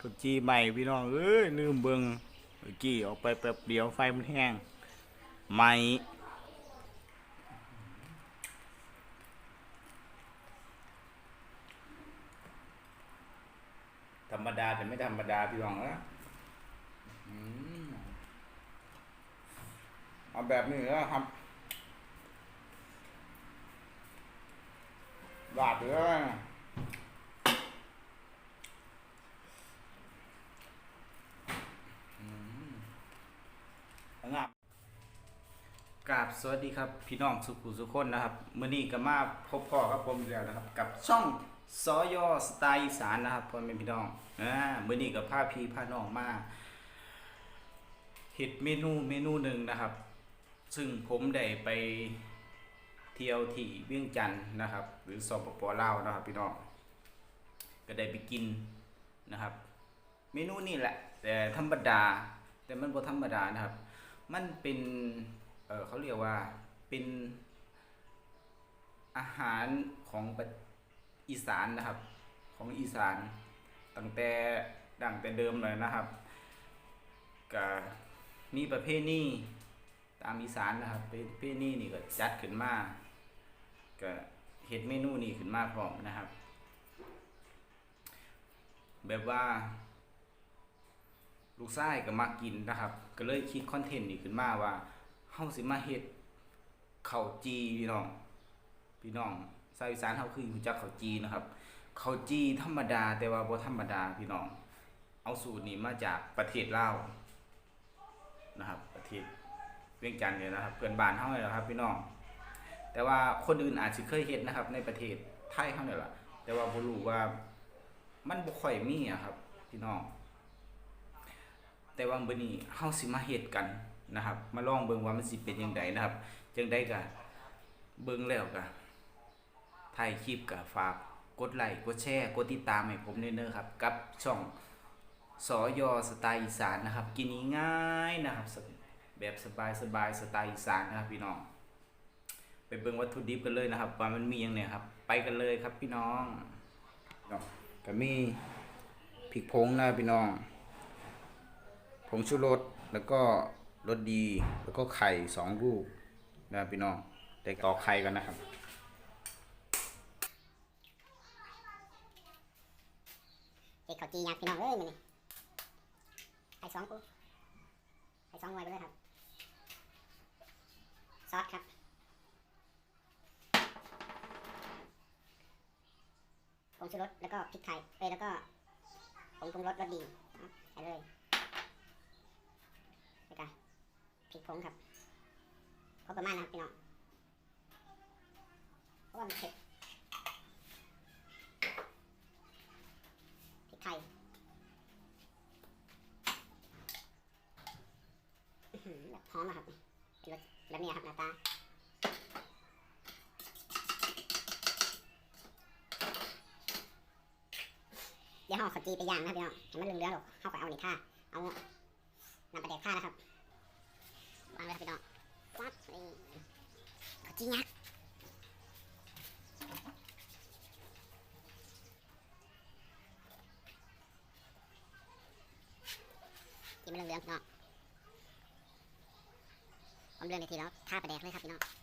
กจีใหม่พี่น้องเอ้ยลืมเบิงจี้ออกไปแป๊บเดียวไฟมันแห้งไหม่ธรรมดาแต่ไม่ธรรมดาพี่น้องนะอืมเอาแบบนี้แล้วครับลาดเลย งามกราบ สวัสดีครับพี่น้องสุขุสุขคนนะครับมื้อนี้ก็มาพบพ่อกับผมอีกแล้วนะครับ กับช่องสอยอสไตล์อีสานนะครับพ่อแม่พี่น้องอ่ามื้อนี้ก็พาพี่พาน้องมาเฮ็ดเมนูเมนูหนึ่งนะครับ ซึ่งผมได้ไปเที่ยวที่เวียงจันทน์นะครับ หรือสปปลาวนะครับ พี่น้องก็ได้ไปกินนะครับ เมนูนี่แหละ แต่ธรรมดา แต่มันบ่ธรรมดานะครับ มันเป็น เออเขาเรียกว่าเป็นอาหารของอีสานนะครับ ของอีสานตั้งแต่ดั้งแต่เดิมเลยนะครับก็มีประเภทนี้ตามอีสานนะครับประเภทนี้นี่ก็จัดขึ้นมาก็เฮ็ดเมนูนี้ขึ้นมาพร้อมนะครับ แบบว่า ลูกชายก็มากินนะครับ ก็เลยคิดคอนเทนต์นี้ขึ้นมาว่า เฮาสิมาเฮ็ดข้าวจีพี่น้อง พี่น้องชาวอีสานเฮาคือรู้จักข้าวจีนะครับข้าวจีธรรมดา แต่ว่าบ่ธรรมดาพี่น้อง เอาสูตรนี้มาจากประเทศลาวนะครับ ประเทศเวียงจันทน์เนี่ยนะครับเพื่อนบ้านเฮาเนี่ยแหละครับ พี่น้อง แต่ว่าคนอื่นอาจสิเคยเฮ็ดนะครับ ในประเทศไทยเฮาเนี่ยล่ะแต่ว่าบ่รู้ว่ามันบ่ค่อยมีอะครับ พี่น้อง แต่ว่ามื้อนี้เฮาสิมาเฮ็ดกัน นะครับ มาลองเบิ่งว่ามันสิเป็นจังไดนะครับ จังได้ก็เบิ่งแล้วก็ถ่ายคลิปก็ฝากกดไลค์กดแชร์กดติดตามให้ผมด้วยเด้อครับ กับช่องสอยอสไตล์อีสานนะครับ กินง่ายนะครับ แบบสบายๆสไตล์อีสานนะครับพี่น้อง ไปเบิ่งวัตถุดิบกันเลยนะครับ ว่ามันมียังเนี่ยครับ ไปกันเลยครับพี่น้องก็มีพริกผงนะพี่น้องผงชูรสแล้วก็ รสดีแล้วก็ไข่สองลูกนะพี่น้องแต่ต่อไข่กันนะครับเด็กเขาจีอยากพี่น้องเอ้ยมันนี่ไข่สองกูไข่สองไว้ไปเลยครับ ซอสครับผงชูรสแล้วก็พริกไทยเอ้ยแล้วก็ผงปรุงรสรสดีอะใส่เลยแล้วก็ พริกผงครับพอประมาณนะครับพี่น้องเพราะว่ามันเผ็ดพริกไทยแบบหอมอะครับเป็นรสแบบนี้ครับหน้าตาเดี๋ยวห่อขจีไปย่างนะพี่น้องให้มันเหลืองๆหรอกเข้าไปเอาหนี่ท่าเอาน้ำปลาแดกท่านะครับ วางเลยครับพี่น้องวัดนี่ขาวจียักษ์กินมันเหลืองพี่น้องผมเลื่องในทีแล้วท่าประแดกเลยครับพี่น้อง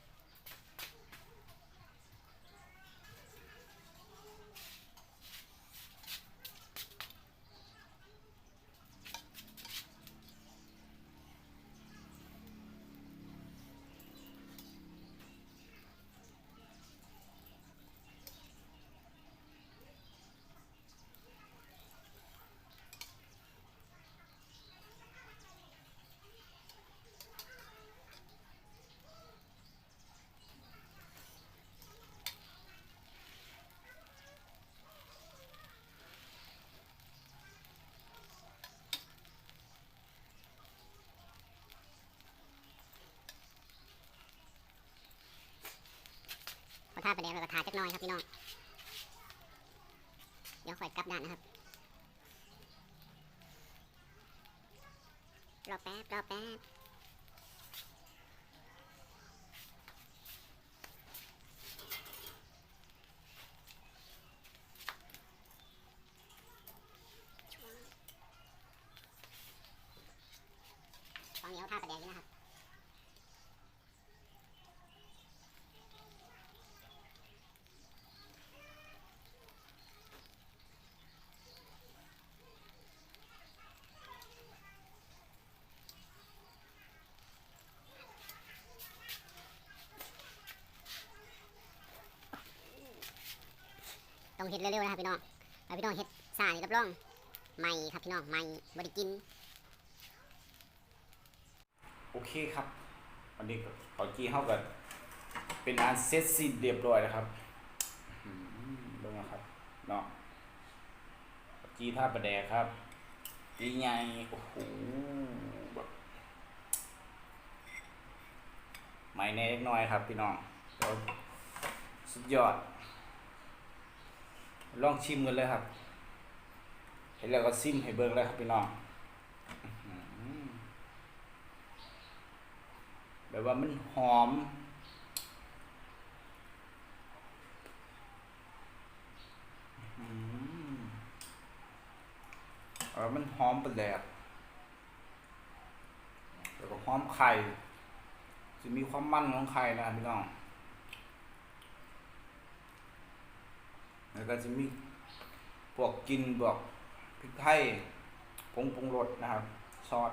ท่าไปแล้วเราก็ถ่ายจักน้อยครับพี่น้อง เดี๋ยวคอยกลับด้านนะครับ รอแป๊บ รอแป๊บตอนนี้เอาท่าประเดงนะครับ ต้องเฮ็ดเร็วๆนะครับพี่น้องถ้าพี่น้องเฮ็ดซานี่รับรองไม่ครับพี่น้องไม่บ่ได้กิน โอเคครับวันนี้ข้าวจีเฮาก็เป็นอันเสร็จสิ้นเรียบร้อยแล้วครับอืมเบิ่งนะครับเนาะข้าวจีท่าประแดกครับจีใหญ่โอ้โหแบบไม่แน่เล็กน้อยครับพี่น้องสุดยอด ลองชิมกันเลยครับ เห็นแล้วก็ซิมให้เบิ่งเลยครับพี่น้องแบบว่ามันหอมอื้อหือเออมันหอมเป็นแหลกแล้วก็หอมไข่จะมีความมันของไข่นะพี่น้อง แล้วก็จะมีพวกกินพวกพริกไทยผงปรุงรสนะครับ ซอส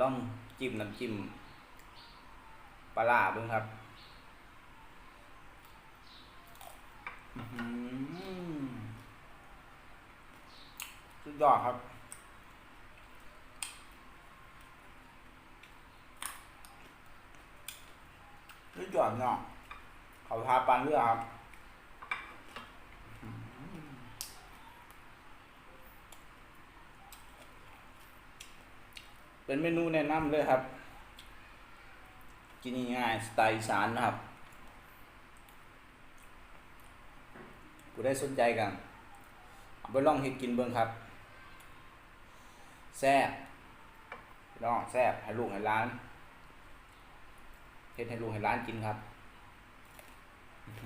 ลองจิ้มน้ำจิ้มปลาร้าเบิ่งครับอื้อหือสุดยอดครับ สุดยอดเนาะ เขาทาปันเรือครับเป็นเมนูแนะนำเลยครับ กินง่ายสไตล์สานนะครับผู้ได้สนใจกันเอาไปลองเฮ็ดกินเบิ่งครับ แซ่บพี่องแซ่บให้ลูกให้ร้านเฮ็ดให้ลูกให้ร้านกินครับ อ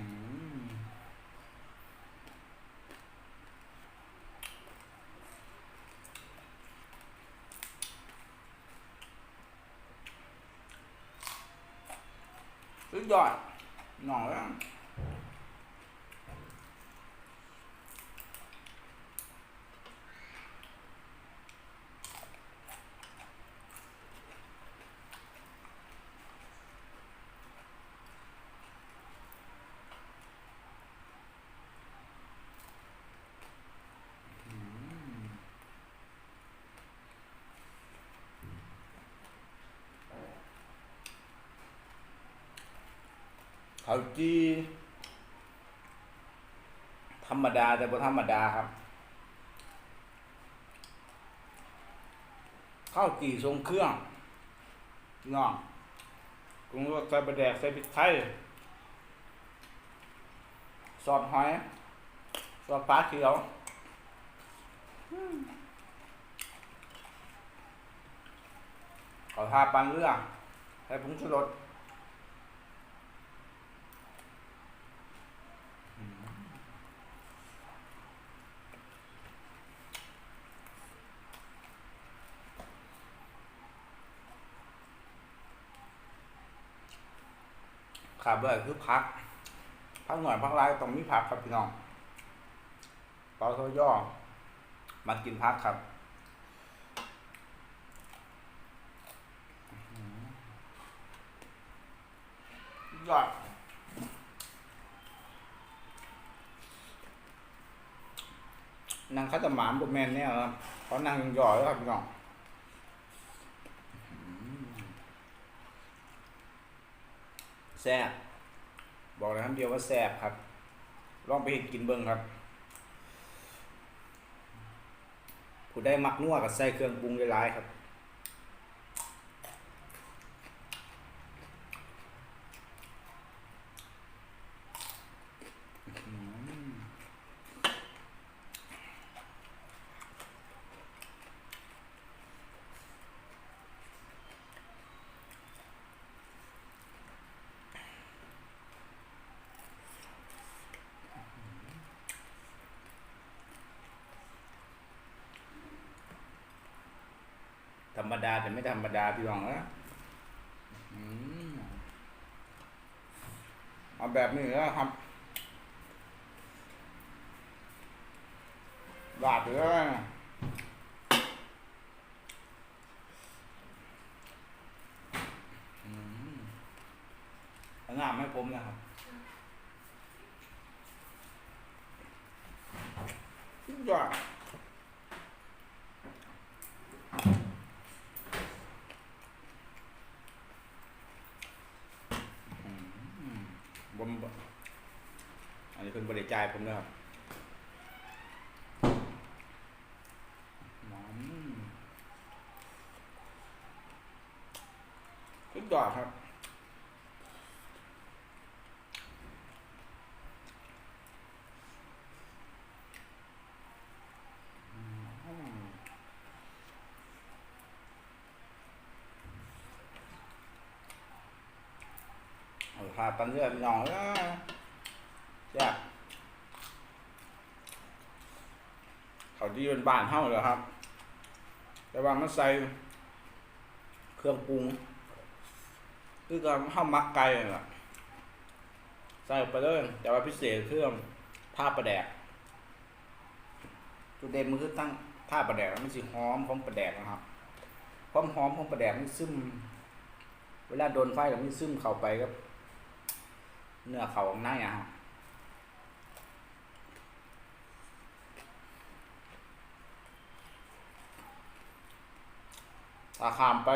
ื้อหือ ข้าวจีธรรมดาแต่บ่ธรรมดาครับ ข้าวจีทรงเครื่องพี่น้องปรุงรสใส่บะแดกใส่พริกไทยซอสหอยซอสปลาเขียวขอทาปันเรือให้ผงชูรส ขาดเลยคือพัก พักหน่อยพักไรต้องมีพักครับพี่น้องเปาโซย่อมากินพักครับยอดนางคัตหมานบุแมนเนี่ยครับเขานั่งย่อแล้วครับพี่น้อง แซ่บบอกเลยคำเดียวว่าแซ่บครับ ลองไปเห็นกินเบิ้งครับผู้ได้มักนัวกับใส่เครื่องปรุงหลายๆครับ อ รมดาแต่ไม่ธรรมดาพี่น้องนะอืมเอาแบบนี้แล้วครับลาดเลยอืมเอางามให้ผมนะครับสุดยอด อืม ผมอันนี้เป็นบริจายผมนะครับอืมสุดยอดครับ อืมเอา พาปันเลือดหน่อยนะจ้ะเขาที่เป็นบ้านเฮาเหรอครับ แต่ว่ามันใส่เครื่องปรุง คือการเฮามักไก่นั่นล่ะใส่ไปเลยแต่ว่าพิเศษเครื่องท่าประแดกจุดเด่นมันคือตั้งท่าประแดกมันสิหอมของประแดกนะครับความหอมของประแดกมันซึม เวลาโดนไฟแล้วมันซึมเข้าไปกับ เนื้อเขาข้างในอะฮะถ้าขามไป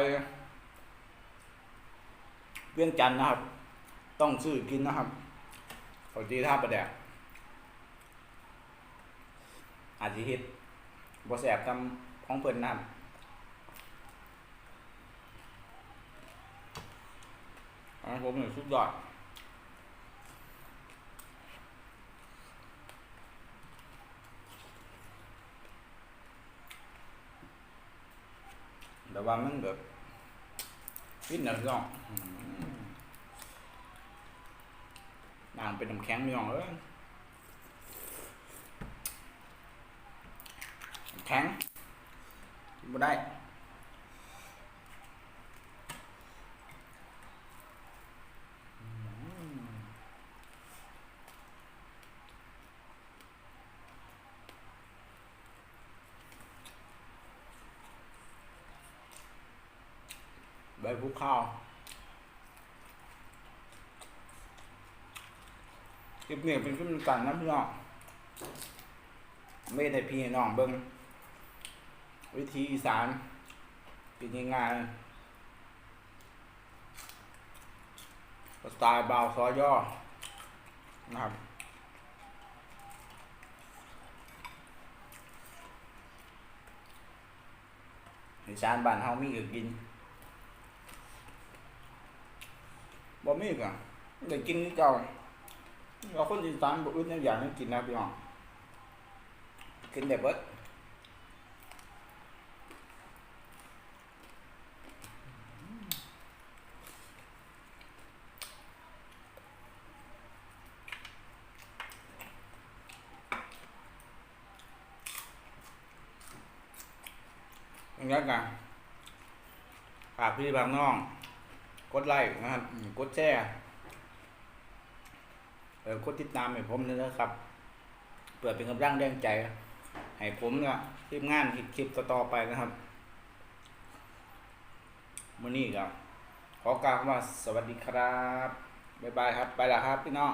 เวียงจันทน์นะครับ ต้องซื้อกินนะครับเขาจีท่าประแดกอาจจะฮ็ดบ่แสบทำของเพิ่นนะครับอันนั้นผมนี่สุดยอด แต่ว่ามันแบบฟินนะพี่น้องนางเป็นน้ำแข็งพี่น้องเอ้ยแข็งไม่ได้ ข้าวคลิปนี้เป็นคลิปกันนะพี่น้องไม่ได้พี่น้องเบิ่งวิธีอีสานเป็นยังไงสไตล์บาวซอย่อนะครับอีสานบ้านเฮามีก็กิน บ่มีก็ได้กินเก่าเราคนอีสานบ่อื่นแนวอย่างนั้นกินนะพี่น้องกินได้เบิดอย่างนี้กันฝากพี่บางน้อง กดไลค์นะครับกดแชร์เออกดติดตามให้ผมด้วยนะครับเปิดเป็นกำลังแรงใจ ให้ผมนะทีมงานคลิปต่อไปนะครับวันนี้ครับขอกล่าวว่าสวัสดีครับ บ๊ายบายครับ ไปแล้วครับพี่น้อง